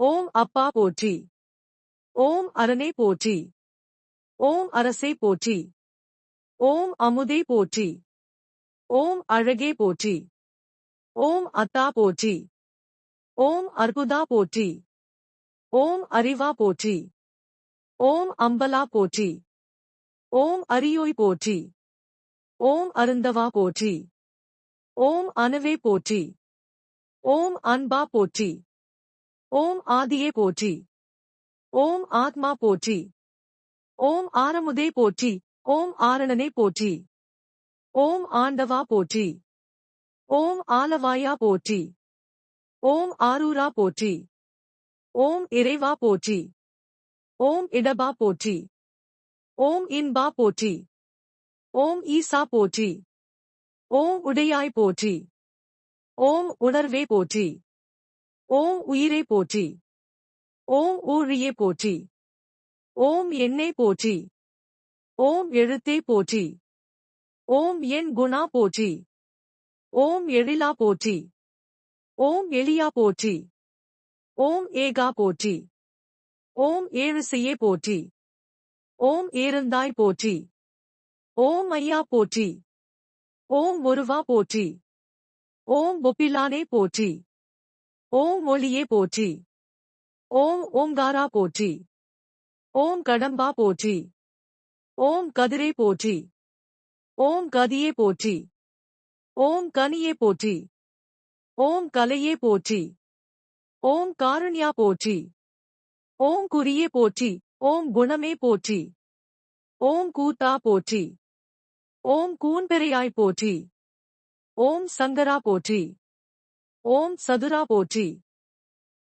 ஓம் அப்பா போற்றி ஓம் அரணே போற்றி ஓம் அரசே போற்றி ஓம் அமுதே போற்றி ஓம் அழகே போற்றி ஓம் அத்தா போற்றி ஓம் அற்புதா போற்றி ஓம் அறிவா போற்றி ஓம் அம்பலா போற்றி ஓம் அரியோய் போற்றி ஓம் அருந்தவா போற்றி ஓம் அணுவே போற்றி ஓம் அன்பா போற்றி ओम आदिये पोची ओम आत्मा पोची ओम आरमुदे पोची ओम आरणने पोची ओम आंडवा पोची ओम आलवाया पोची ओम आरूरा पोची ओम इरेवा पोची ओम इडबा पोची ओम इनबा पोची ओम ईसा पोची ओम उडयाय पोची ओम उणर्वे पोची ஓம் உயிரை போற்றி ஓம் ஊழியே போற்றி ஓம் என்னை போற்றி ஓம் எழுத்தே போற்றி ஓம் என் குணா போற்றி ஓம் எழிலா போற்றி ஓம் எளியா போற்றி ஓம் ஏகா போற்றி ஓம் ஏழுசையே போற்றி ஓம் ஏருந்தாய் போற்றி ஓம் ஐயா போற்றி ஓம் ஒருவா போற்றி ஓம் பொப்பிலானே போற்றி ओम ओलिये पोची ओम ओमगारा पोची ओम कडंबा पोची ओम कदरे पोची ओम कदिये पोची ओम कनिये पोची ओम कलये पोची ओम कारण्या पोची ओम कुरिये पोची ओम गुणमे पोची ओम कूता पोची ओम कूनपेरियाई पोची ओम संगरा पोची ओम सदुरा पोटी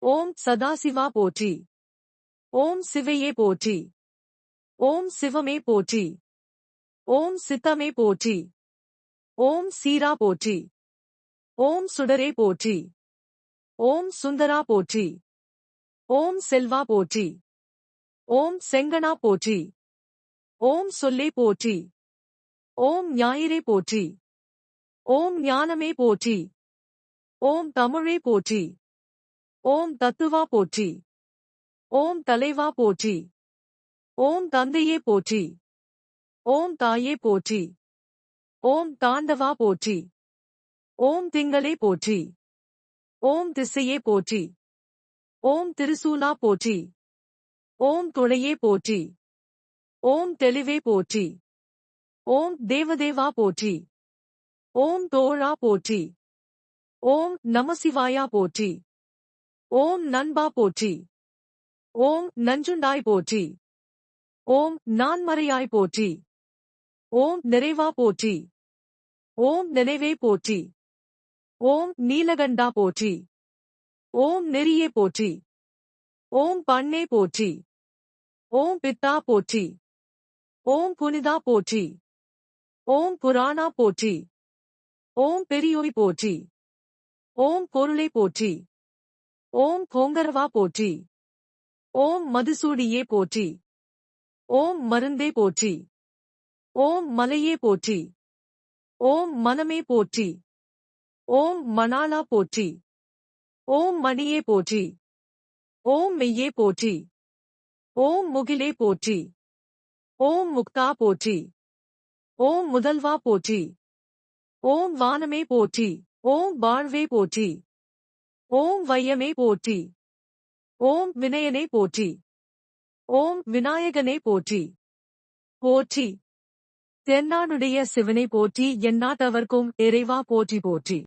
ओम सदाशिवा पोटी ओम शिवये पोटी ओम शिवमे पोटी ओम सितमे पोटी ओम सीरा पोटी ओम सुडरे पोटी ओम सुंदरा पोटी ओम सिल्वा पोटी ओम सेंगना पोटी ओम सुल्ले पोटी ओम न्यायरे पोटी ओम ज्ञानमे पोटी ஓம் தமிழே போற்றி ஓம் தத்துவா போற்றி ஓம் தலைவா போற்றி ஓம் தந்தையே போற்றி ஓம் தாயே போற்றி ஓம் தாண்டவா போற்றி ஓம் திங்களே போற்றி ஓம் திசையே போற்றி ஓம் திருசூலா போற்றி ஓம் துணையே போற்றி ஓம் தெளிவே போற்றி ஓம் தேவதேவா போற்றி ஓம் தோழா போற்றி ஓம் நமசிவாயா போற்றி ஓம் நண்பா போற்றி ஓம் நஞ்சுண்டாய் போற்றி ஓம் நான்மறையாய் போற்றி ஓம் நிறைவா போற்றி ஓம் நினைவே போற்றி ஓம் நீலகண்டா போற்றி ஓம் நெறியே போற்றி ஓம் பண்ணே போற்றி ஓம் பித்தா போற்றி ஓம் புனிதா போற்றி ஓம் புராணா போற்றி ஓம் பெரியோய் போற்றி ஓம் பொருளை போற்றி ஓம் கோங்கரவா போற்றி ஓம் மதுசூடியே போற்றி ஓம் மருந்தே போற்றி ஓம் மலையே போற்றி ஓம் மனமே போற்றி ஓம் மணாலா போற்றி ஓம் மணியே போற்றி ஓம் மெய்யே போற்றி ஓம் முகிலே போற்றி ஓம் முக்தா போற்றி ஓம் முதல்வா போற்றி ஓம் வானமே போற்றி ஓம் பாண்வே போற்றி. ஓம் வையமே போற்றி. ஓம் வினயனே போற்றி. ஓம் விநாயகனே போற்றி. போற்றி. தென்னாடுடைய சிவனை போற்றி. எண்ணாதவர்க்கும் இறைவா போற்றி போற்றி.